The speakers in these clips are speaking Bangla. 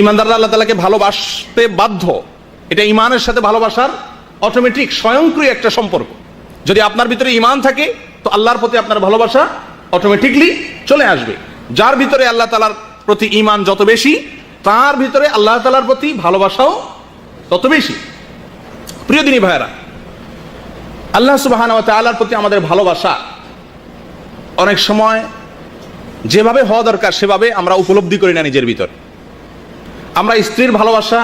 ইমানদাররা আল্লাহ তালাকে ভালোবাসতে বাধ্য। এটা ইমানের সাথে ভালোবাসার অটোমেটিক স্বয়ংক্রিয় একটা সম্পর্ক। যদি আপনার ভিতরে ইমান থাকে, তো আল্লাহর প্রতি আপনার ভালোবাসা অটোমেটিকলি চলে আসবে। যার ভিতরে আল্লাহ তালার প্রতি ইমান যত বেশি, তার ভিতরে আল্লাহ তালার প্রতি ভালোবাসাও তত বেশি। প্রিয় দিনী ভাইয়েরা, আল্লাহ সুবাহান তাল্লার প্রতি আমাদের ভালোবাসা অনেক সময় যেভাবে হওয়া দরকার, সেভাবে আমরা উপলব্ধি করি না নিজের ভিতর। আমরা স্ত্রীর ভালোবাসা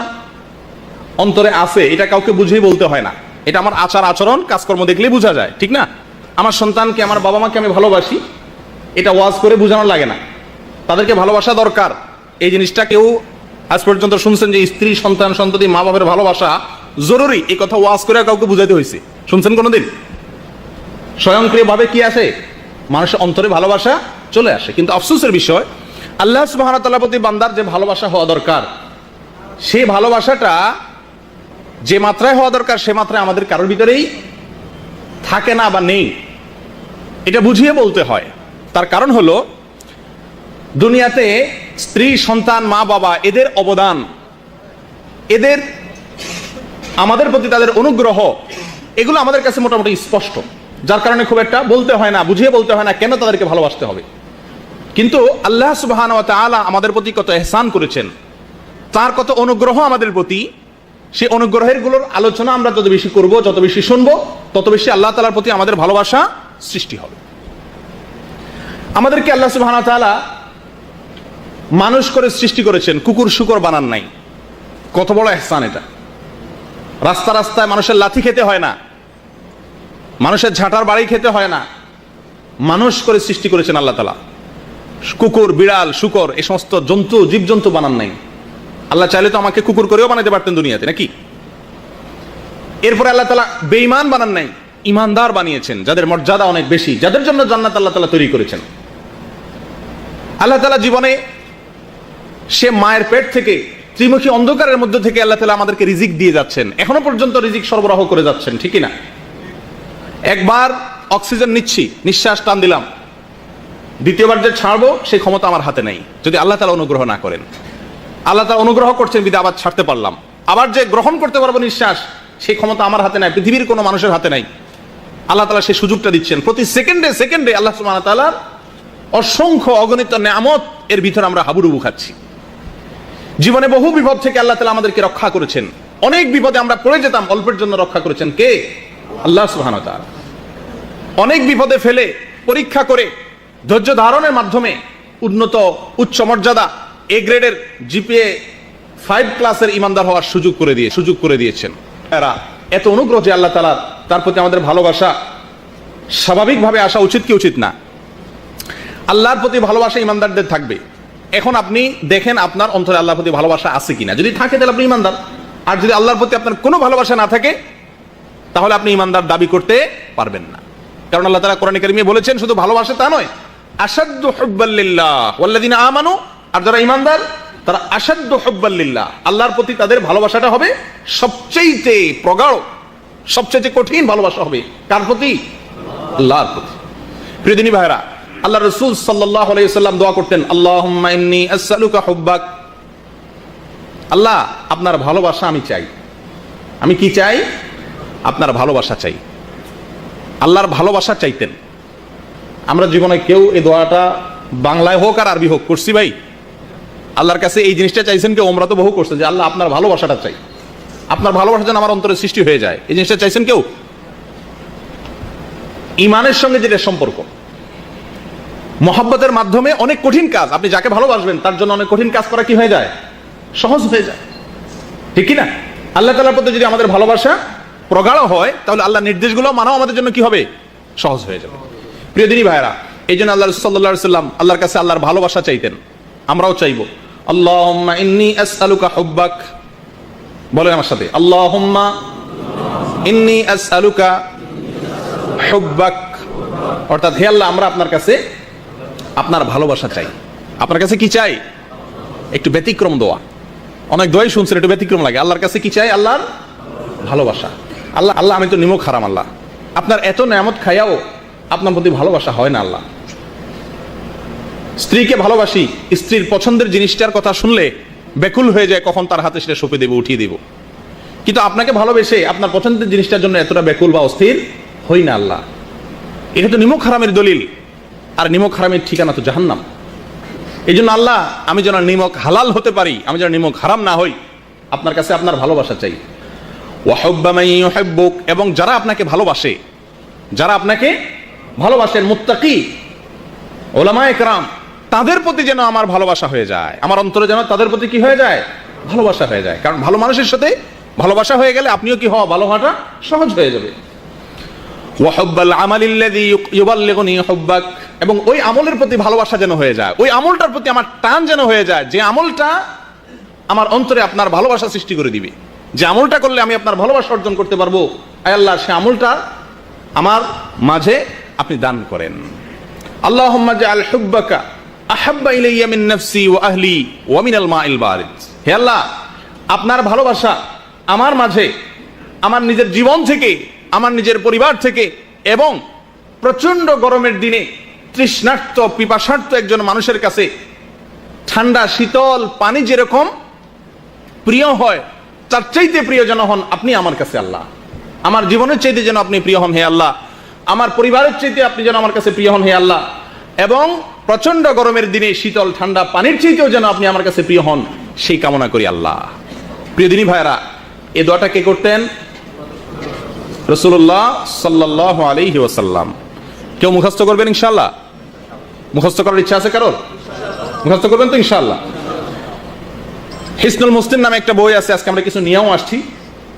অন্তরে আছে, এটা কাউকে বুঝেই বলতে হয় না। এটা আমার আচার, আচরণ, কাজকর্ম দেখলেই বোঝা যায়, ঠিক না? আমার সন্তানকে, আমার বাবা মাকে আমি ভালোবাসি, এটা ওয়াজ করে বোঝানো লাগে না। তাদেরকে ভালোবাসা দরকার। এই জিনিসটা কেউ আজ পর্যন্ত শুনছেন যে স্ত্রী, সন্তান, সন্ততি মা বাবার ভালোবাসা জরুরি, এই কথা ওয়াজ করে কাউকে বুঝাইতে হয়েছে শুনছেন কোনোদিন? স্বয়ংক্রিয়ভাবে কি আসে? মানুষের অন্তরে ভালোবাসা চলে আসে। কিন্তু আফসোসের বিষয়, আল্লাহ সুবাহতাল্লাহ প্রতি বান্দার যে ভালোবাসা হওয়া দরকার সেই ভালোবাসাটা যে মাত্রায় হওয়া দরকার, সে মাত্রায় আমাদের কারোর ভিতরেই থাকে না বা নেই। এটা বুঝিয়ে বলতে হয়। তার কারণ হলো, দুনিয়াতে স্ত্রী, সন্তান, মা, বাবা, এদের অবদান, এদের আমাদের প্রতি তাদের অনুগ্রহ, এগুলো আমাদের কাছে মোটামুটি স্পষ্ট। যার কারণে খুব একটা বলতে হয় না, বুঝিয়ে বলতে হয় না কেন তাদেরকে ভালোবাসতে হবে। কিন্তু আল্লাহ তাআলা আমাদের প্রতি কত এহসান করেছেন। তার কত অনুগ্রহ আমাদের প্রতি, সেই অনুগ্রহেরগুলোর আলোচনা আমরা যত বেশি করব, যত বেশি শুনব, তত বেশি আল্লাহ তালার প্রতি আমাদের ভালোবাসা সৃষ্টি হবে। আমাদেরকে আল্লাহ সুবাহান তাআলা মানুষ করে সৃষ্টি করেছেন, কুকুর শুকর বানান নাই। কত বড় এহসান এটা। রাস্তা রাস্তায় মানুষের লাথি খেতে হয় না। মানুষের ঝাঁটার বাড়ি খেতে হয় না। মানুষ করে সৃষ্টি করেছেন আল্লাহ তালা কুকুর, বিড়াল, শুকর, এ সমস্ত জন্তু, জীবজন্তু বানান নাই। আল্লাহ চাইলে তো আমাকে কুকুর করেও বানাতে পারতেন দুনিয়াতে, নাকি? এরপরে আল্লাহ তালা বেঈমান বানান নাই, ইমানদার বানিয়েছেন, যাদের মর্যাদা অনেক বেশি, যাদের জন্য জান্নাত আল্লাহ তালা তৈরি করেছেন। আল্লাহ তালা জীবনে সে মায়ের পেট থেকে ত্রিমুখী অন্ধকারের মধ্যে থেকে আল্লাহ তালা আমাদেরকে রিজিক দিয়ে যাচ্ছেন। এখনও পর্যন্ত রিজিক সরবরাহ করে যাচ্ছেন ঠিকই না? একবার অক্সিজেন নিচ্ছি, নিঃশ্বাস টান দিলাম। দ্বিতীয়বার যে ছাড়বো সেই ক্ষমতা আমার হাতে নেই, যদি আল্লাহ তালা অনুগ্রহ না করেন। আল্লাহ তালা অনুগ্রহ করছেন, বিদে আবার ছাড়তে পারলাম। আবার যে গ্রহণ করতে পারব নিঃশ্বাস সেই ক্ষমতা আমার হাতে নাই, পৃথিবীর কোনো মানুষের হাতে নাই। আল্লাহ তালা সেই সুযোগটা দিচ্ছেন। প্রতি সেকেন্ডে সেকেন্ডে আল্লাহ সুমান তালার অসংখ্য অগণিত নেয়ামত এর ভিতরে আমরা হাবুডুবু খাচ্ছি। জীবনে বহু বিপদ থেকে আল্লাহ তালা আমাদেরকে রক্ষা করেছেন। অনেক বিপদে আমরা পড়ে যেতাম, অল্পের জন্য রক্ষা করেছেন কে? আল্লাহ সুহান অনেক বিপদে ফেলে, পরীক্ষা করে, ধৈর্য ধারণের মাধ্যমে উন্নত, উচ্চ মর্যাদা এ গ্রেডের জিপিএ ফাইভ ক্লাসের ইমানদার হওয়ার সুযোগ করে দিয়ে, সুযোগ করে দিয়েছেন। এরা এত অনুগ্রহ যে আল্লাহ তালা তার প্রতি আমাদের ভালোবাসা স্বাভাবিকভাবে আসা উচিত কি উচিত না? আল্লাহর প্রতি ভালোবাসা ইমানদারদের থাকবে। এখন আপনি দেখেন আপনার অন্তরে আল্লাহর প্রতি ভালোবাসা আছে কিনা। যদি থাকে তাহলে আপনি ইমানদার। আর যদি আল্লাহর প্রতি আপনার কোনো ভালোবাসা না থাকে, তাহলে আপনি ইমানদার দাবি করতে পারবেন না। কারণ আল্লাহ তালা কোরআন কারিমে বলেছেন, শুধু ভালোবাসা তা নয় আসাদ্দ হব্বাল্লিল্লাহ আমানু আর যারা ইমানদার, তারা আসাদ্দ হব্বাল্লিল্লাহ আল্লাহর প্রতি তাদের ভালোবাসাটা হবে সবচেয়ে প্রগাঢ় সবচেয়ে কঠিন ভালোবাসা হবে। কার প্রতি? আল্লাহর প্রতি। প্রিয়দিনী ভাইরা আল্লাহ রসুল সাল্লাহ আলাইসাল্লাম দোয়া করতেন আল্লাহ আসসালুকা হুব্বাক। আল্লাহ, আপনার ভালোবাসা আমি চাই। আমি কি চাই? আপনার ভালোবাসা চাই। আল্লাহর ভালোবাসা চাইতেন। আমরা জীবনে কেউ এই দোয়াটা বাংলায় হোক আর আরবি হোক, করছি ভাই। আল্লাহর কাছে এই জিনিসটা চাইছেন কেউ ওমরা তো বহু করছে, যে আল্লাহ আপনার ভালোবাসাটা চাই। আপনার ভালোবাসা যেন আমার অন্তরে সৃষ্টি হয়ে যায়। এই জিনিসটা চাইছেন কেউ? ইমানের সঙ্গে যেটা সম্পর্ক। মহাব্বতের মাধ্যমে অনেক কঠিন কাজ। আপনি যাকে ভালোবাসবেন, তার জন্য অনেক কঠিন কাজ করা কি হয়ে যায়? সহজ হয়ে যায়। ঠিক কি না আল্লাহ তালার প্রতি যদি আমাদের ভালোবাসা প্রগাঢ় হয়, তাহলে আল্লাহ নির্দেশগুলো মানাও আমাদের জন্য কি হবে? সহজ হয়ে যাবে। প্রিয় দিনী ভাইরা এই জন্য আল্লাহ সাল্লাহ সাল্লাম আল্লাহর কাছে আল্লাহর ভালোবাসা চাইতেন। আমরাও চাইব। ইন্নি বলেন আমার সাথে ইন্নি অর্থাৎ হে আল্লাহ, আমরা আপনার কাছে আপনার ভালোবাসা চাই। আপনার কাছে কি চাই? একটু ব্যতিক্রম দোয়া। অনেক দোয়াই শুনছেন, একটু ব্যতিক্রম লাগে। আল্লাহর কাছে কি চাই? আল্লাহর ভালোবাসা। আল্লাহ আল্লাহ, আমি তো নিমক হারাম আল্লাহ। আপনার এত নেয়ামত খাইয়াও আপনার প্রতি ভালোবাসা হয় না আল্লাহ। স্ত্রীকে ভালোবাসি, স্ত্রীর পছন্দের জিনিসটার কথা শুনলে বেকুল হয়ে যায়, কখন তার হাতে সেটা সঁপে দেবো, উঠিয়ে দেব। কিন্তু আপনাকে ভালোবেসে আপনার পছন্দের জিনিসটার জন্য এতটা বেকুল বা অস্থির হই না আল্লাহ। এটা তো নিমক হারামের দলিল, আর নিমক হারামের ঠিকানা তো জাহান্নাম। এই জন্য আল্লাহ, আমি যেন নিমক হালাল হতে পারি, আমি যেন নিমক হারাম না হই, আপনার কাছে আপনার ভালোবাসা চাই। ওয়াহব্বা মাই ইউহিব্বুক, এবং যারা আপনাকে ভালোবাসে, যারা আপনাকে ভালোবাসেন, মুত্তাকি ওলামা একরাম তাদের প্রতি যেন আমার ভালোবাসা হয়ে যায়, আমার অন্তরে যেন তাদের প্রতি কি হয়ে যায়? ভালোবাসা হয়ে যায়। কারণ ভালো মানুষের সাথে ভালোবাসা হয়ে গেলে আপনিও কি হওয়া, ভালো হওয়াটা সহজ হয়ে যাবে। ওয়াহব্বাল হুব্বাক। এবং ওই আমলের প্রতি ভালোবাসা যেন হয়ে যায়, ওই আমলটার প্রতি আমার টান যেন হয়ে যায়, যে আমলটা আমার অন্তরে আপনার ভালোবাসা সৃষ্টি করে দিবে। যে আমলটা করলে আমি আপনার ভালোবাসা অর্জন করতে পারব, আয় আল্লাহ, সে আমলটা আমার মাঝে আপনি দান করেন। আল্লাহুম্মা জাআল হুব্বাকা আহাব্বা ইলাইয়া মিন নাফসি ওয়া আহলি ওয়া মিনাল মাইল বারিদ। হে আল্লাহ, আপনার ভালোবাসা আমার মাঝে, আমার নিজের জীবন থেকে, আমার নিজের পরিবার থেকে এবং প্রচণ্ড গরমের দিনে তৃষ্ণার্ত পিপাসার্থ একজন মানুষের কাছে ঠান্ডা, শীতল, পানি যেরকম প্রিয় হয়, তার চাইতে প্রিয় যেন হন আপনি আমার কাছে আল্লাহ। আমার জীবনের চাইতে যেন আপনি প্রিয় হন হে আল্লাহ। আমার পরিবারের চাইতে আপনি যেন আমার কাছে প্রিয় হন হে আল্লাহ। এবং প্রচণ্ড গরমের দিনে শীতল ঠান্ডা পানির চাইতেও যেন আপনি আমার কাছে প্রিয় হন, সেই কামনা করি আল্লাহ। প্রিয় দিনী ভাইরা এ দোয়াটা কে করতেন? রসুল্লাহ সাল্লাহ আলাইহি ওয়াসাল্লাম। কেউ মুখস্থ করবেন ইনশাল্লাহ মুখস্থ করার ইচ্ছা আছে কারোর? মুখস্থ করবেন তো ইনশাল্লাহ হিসনুল মুসলিম নামে একটা বই আছে, আজকে আমরা কিছু নিয়েও আসছি।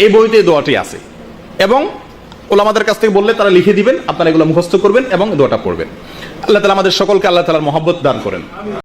এই বইতে দোয়াটি আছে। এবং ওলামাদের কাছ থেকে বললে তারা লিখে দিবেন, আপনারা এগুলো মুখস্থ করবেন এবং দোয়াটা পড়বেন। আল্লাহ তালা আমাদের সকলকে আল্লাহ তালার মহব্বত দান করেন।